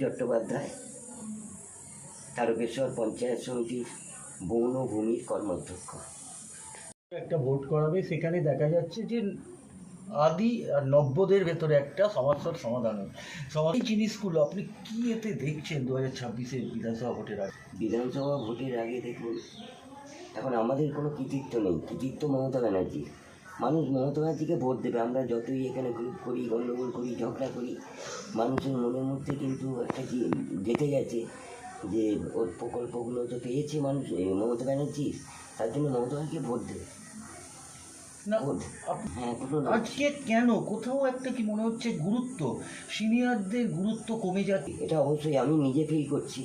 চট্টোপাধ্যায়। তারকেশ্বর পঞ্চায়েত সমিতির বন ও ভূমির কর্মাধ্যক্ষ। একটা ভোট করাবে সেখানে দেখা যাচ্ছে যে আদি আর নব্বদের ভেতরে একটা সমস্যার সমাধান হয় সমাজ এই জিনিসগুলো আপনি কি এতে দেখছেন দু হাজার ছাব্বিশের বিধানসভা ভোটের আগে? বিধানসভা ভোটের আগে দেখুন এখন আমাদের কোনো কৃতিত্ব নেই। কৃতিত্ব মমতা ব্যানার্জি মানুষ মমতা ব্যানার্জিকে ভোট দেবে। আমরা যতই এখানে গ্রুপ করি গণ্ডগোল করি ঝগড়া করি মানুষের মনের মধ্যে কিন্তু একটা কি গেঁথে গেছে যে ওর প্রকল্পগুলো তো পেয়েছে মানুষ এই মমতা ব্যানার্জি তার জন্য মমতা ভোট দেবে। হ্যাঁ আজকে কেন? কোথাও একটা কি মনে হচ্ছে গুরুত্ব? সিনিয়রদের গুরুত্ব কমে যাচ্ছে। এটা অবশ্যই আমি নিজে ফিল করছি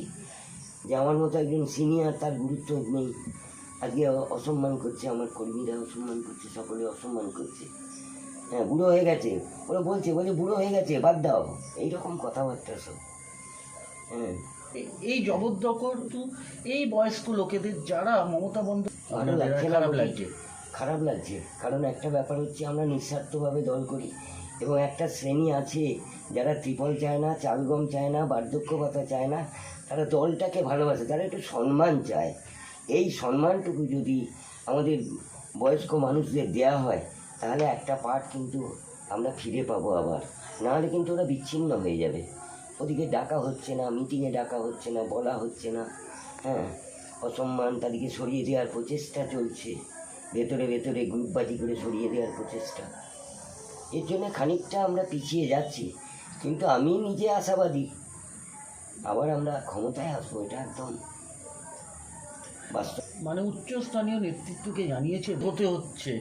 যে আমার মতো একজন সিনিয়র তার গুরুত্ব নেই। আজকে অসম্মান করছে আমার কর্মীরা অসম্মান করছে সকলে অসম্মান করছে। হ্যাঁ বুড়ো হয়ে গেছে। ওরা বলছে বলে বুড়ো হয়ে গেছে বাদ দাও। এইরকম কথাবার্তা সব। হ্যাঁ। এই জবরদখল তো এই বয়স্ক লোকেদের যারা মমতা লাগছে খারাপ লাগছে। খারাপ লাগছে। কারণ একটা ব্যাপার হচ্ছে আমরা নিঃস্বার্থভাবে দল করি। এবং একটা শ্রেণি আছে যারা ত্রিপল চায় না চালগম চায় না বার্ধক্য ভাতা চায় না তারা দলটাকে ভালোবাসে তারা একটু সম্মান চায়। এই সম্মানটুকু যদি আমাদের বয়স্ক মানুষদের দেয়া হয়, তাহলে একটা পার্ট কিন্তু আমরা ফিরে পাবো আবার। নাহলে কিন্তু ওরা বিচ্ছিন্ন হয়ে যাবে। ওদিকে ডাকা হচ্ছে না মিটিংয়ে ডাকা হচ্ছে না, বলা হচ্ছে না। হ্যাঁ অসম্মান তাদেরকে সরিয়ে দেওয়ার প্রচেষ্টা চলছে। ভেতরে ভেতরে গ্রুপবাজি করে সরিয়ে দেওয়ার প্রচেষ্টা। এর জন্য খানিকটা আমরা পিছিয়ে যাচ্ছি, কিন্তু আমি নিজে আশাবাদী। আবার আমরা ক্ষমতায় আসব, এটা একদম বাস্তব। মানে উচ্চস্থানীয় নেতৃত্বকে জানিয়েছে হতে হচ্ছে।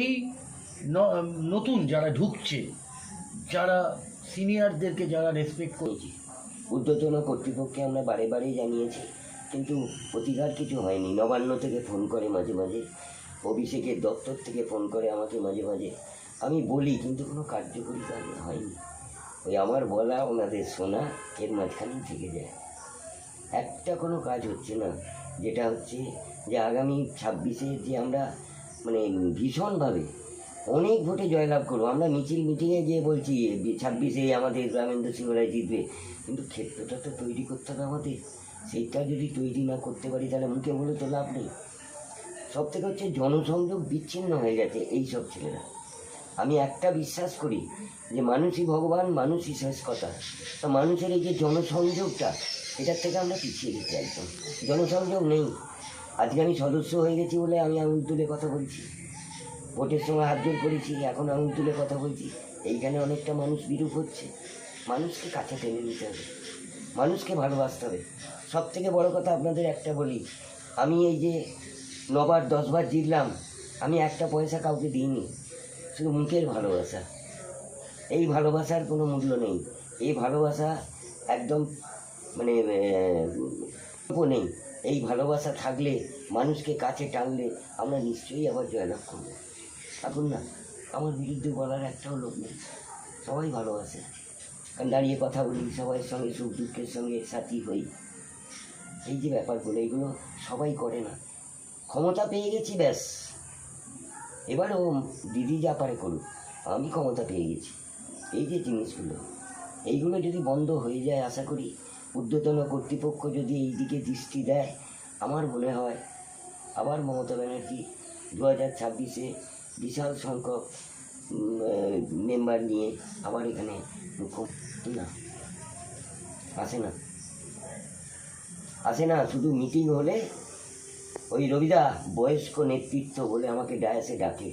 এই নতুন যারা ঢুকছে যারা সিনিয়রদেরকে যারা রেসপেক্ট করছে ঊর্ধ্বতন কর্তৃপক্ষকে আমরা বারে বারেই জানিয়েছি কিন্তু প্রতিকার কিছু হয়নি। নবান্ন থেকে ফোন করে মাঝে মাঝে অভিষেকের দপ্তর থেকে ফোন করে আমাকে মাঝে মাঝে। আমি বলি কিন্তু কোনো কার্যকরী কাজ হয়নি। ওই আমার বলা ওনাদের শোনা এর মাঝখানেই থেকে যায়। একটা কোনো কাজ হচ্ছে না। যেটা হচ্ছে যে আগামী ছাব্বিশে যে আমরা মানে ভীষণভাবে অনেক ভোটে জয়লাভ করব। আমরা মিছিল মিটিংয়ে গিয়ে বলছি ছাব্বিশে আমাদের গ্রামেন্দ্র সিংহ রায় জিতবে। কিন্তু ক্ষেত্রটা তো তৈরি করতে হবে আমাদের। সেইটা যদি তৈরি না করতে পারি, তাহলে মুখে বলে তো লাভ নেই। সব থেকে হচ্ছে জনসংযোগ বিচ্ছিন্ন হয়ে গেছে এই সব ছেলেরা। আমি একটা বিশ্বাস করি যে মানুষই ভগবান, মানুষই শেষ কথা। তো মানুষের এই যে জনসংযোগটা এটার থেকে আমরা পিছিয়ে গেছি একদম। জনসংযোগ নেই। আজকে আমি সদস্য হয়ে গেছি বলে আমি আঙুল তুলে কথা বলছি। ভোটের সময় হাত জোর করেছি, এখন আঙুল তুলে কথা বলছি। এইখানে অনেকটা মানুষ বিরূপ হচ্ছে। মানুষকে কাছে টেনে নিতে হবে। মানুষকে ভালোবাসতে হবে। সব থেকে বড় কথা আপনাদের একটা বলি। আমি এই যে নবার, দশবার জিতলাম, আমি একটা পয়সা কাউকে দিইনি। শুধু মুখের ভালোবাসা। এই ভালোবাসার কোনো মূল্য নেই। এই ভালোবাসা একদম মানে নেই। এই ভালোবাসা থাকলে, মানুষকে কাছে টানলে আমরা নিশ্চয়ই আবার জয়লাভ করব। এখন না, আমার বিরুদ্ধে বলার একটাও লোক নেই। সবাই ভালোবাসে। কারণ দাঁড়িয়ে কথা বলি, সবাই সঙ্গে সুখ দুঃখের সঙ্গে সাথী হই। এই যে ব্যাপারগুলো এইগুলো সবাই করে না। ক্ষমতা পেয়ে গেছি, ব্যাস। এবার ও দিদি যা পারে করুক, আমি ক্ষমতা পেয়ে গেছি। এই যে জিনিসগুলো, এইগুলো যদি বন্ধ হয়ে যায়, আশা করি ঊর্ধ্বতন কর্তৃপক্ষ যদি এই দিকে দৃষ্টি দেয়, আমার মনে হয় আবার মমতা ব্যানার্জি দু হাজার ছাব্বিশে বিশাল সংখ্যক মেম্বার নিয়ে আবার এখানে না? আসে না? আসে না, শুধু মিটিং হলে ওই রবিদা বয়স্ক নেতৃত্ব বলে আমাকে ডায়াসে ডাকে,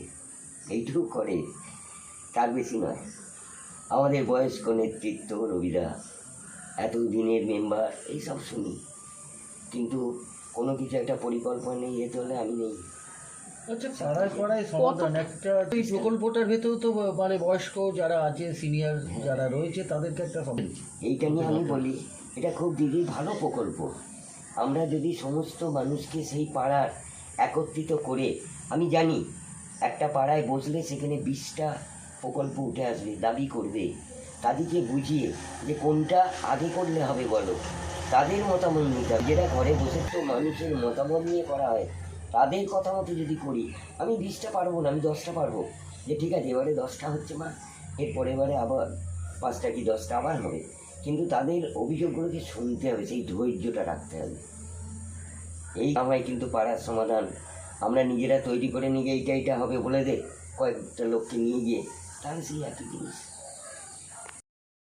এইটুকু করে, তার বেশি নয়। আমাদের বয়স্ক নেতৃত্ব রবিদা। এত দিনের মেম্বার এইসব শুনি। কিন্তু কোনো কিছু একটা পরিকল্পনা নেই এতে হলে আমি নেই। আচ্ছা পাড়ায় পাড়ায় একটা এই প্রকল্পটার ভেতরেও তো মানে বয়স্ক যারা আছে সিনিয়র যারা রয়েছে তাদেরকে একটা এইটা নিয়ে আমি বলি এটা খুব দিদি ভালো প্রকল্প। আমরা যদি সমস্ত মানুষকে সেই পাড়ার একত্রিত করে আমি জানি একটা পাড়ায় বসলে সেখানে বিশটা প্রকল্প উঠে আসবে দাবি করবে। তাদেরকে বুঝিয়ে যে কোনটা আগে করলে হবে বলো। তাদের মতামত নিতে হবে। যেটা ঘরে বসে তো মানুষের মতামত নিয়ে করা হয়, তাদের কথা মতো যদি করি, আমি বিশটা পারব না, আমি দশটা পারব। যে ঠিক আছে, এবারে দশটা হচ্ছে মা, এরপরে এবারে আবার পাঁচটা কি দশটা আবার হবে। কিন্তু তাদের অভিযোগগুলোকে শুনতে হবে, সেই ধৈর্যটা রাখতে হবে। এই আমায় কিন্তু পাড়ার সমাধান। আমরা নিজেরা তৈরি করে নিয়ে এইটা এইটা হবে বলে দে, কয়েকটা লোককে নিয়ে গিয়ে, তাহলে সেই একই জিনিস।